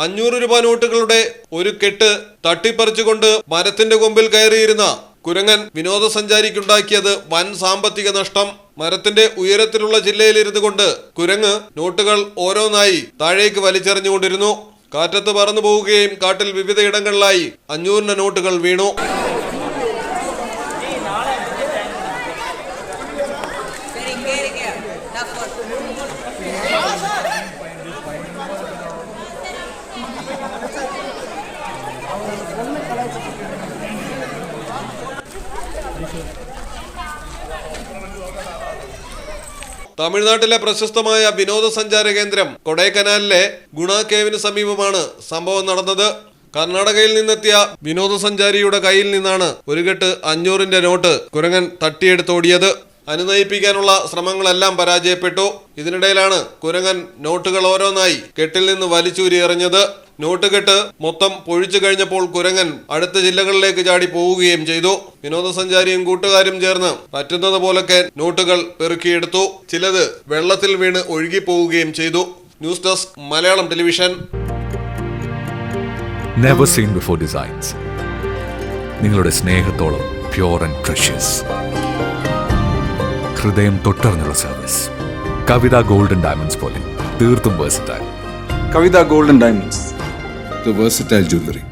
അഞ്ഞൂറ് രൂപ നോട്ടുകളുടെ ഒരു കെട്ട് തട്ടിപ്പറിച്ചുകൊണ്ട് മരത്തിന്റെ കൊമ്പിൽ കയറിയിരുന്ന കുരങ്ങൻ വിനോദസഞ്ചാരിക്കുണ്ടാക്കിയത് വൻ സാമ്പത്തിക നഷ്ടം മരത്തിന്റെ ഉയരത്തിലുള്ള ജില്ലയിലിരുന്നു കൊണ്ട് കുരങ്ങ് നോട്ടുകൾ ഓരോന്നായി താഴേക്ക് വലിച്ചെറിഞ്ഞുകൊണ്ടിരുന്നു. കാറ്റത്ത് പറന്നു പോവുകയും കാട്ടിൽ വിവിധയിടങ്ങളിലായി അഞ്ഞൂറിന്റെ നോട്ടുകൾ വീണു. തമിഴ്നാട്ടിലെ പ്രശസ്തമായ വിനോദസഞ്ചാര കേന്ദ്രം കൊടൈക്കനാലിലെ ഗുണ കേവിന് സമീപമാണ് സംഭവം നടന്നത്. കർണാടകയിൽ നിന്നെത്തിയ വിനോദസഞ്ചാരിയുടെ കയ്യിൽ നിന്നാണ് ഒരു കെട്ട് അഞ്ഞൂറിന്റെ നോട്ട് കുരങ്ങൻ തട്ടിയെടുത്തോടിയത്. അനുനയിപ്പിക്കാനുള്ള ശ്രമങ്ങളെല്ലാം പരാജയപ്പെട്ടു. ഇതിനിടയിലാണ് കുരങ്ങൻ നോട്ടുകൾ ഓരോന്നായി കെട്ടിൽ നിന്ന് വലിച്ചൂരി എറിഞ്ഞത് നോട്ട് കെട്ട് മൊത്തം പൊഴിച്ചു കഴിഞ്ഞപ്പോൾ കുരങ്ങൻ അടുത്ത ജില്ലകളിലേക്ക് ചാടി പോവുകയും ചെയ്തു. വിനോദസഞ്ചാരിയും കൂട്ടുകാരും ചേർന്ന് പറ്റുന്നത് പോലൊക്കെ നോട്ടുകൾ പെറുക്കിയെടുത്തു. ചിലത് വെള്ളത്തിൽ വീണ് ഒഴുകി പോവുകയും ചെയ്തു. News desk Malayalam television. Never seen before designs നിങ്ങളുടെ സ്നേഹത്തോളം പ്യോർ ആൻഡ് പ്രഷ്യസ് ഹൃദയം തൊട്ടറിഞ്ഞുള്ള സർവീസ് കവിത ഗോൾഡൻ ഡയമണ്ട്സ് പോലെ തീർത്തും versatile Kavitha golden Diamonds, the versatile jewelry.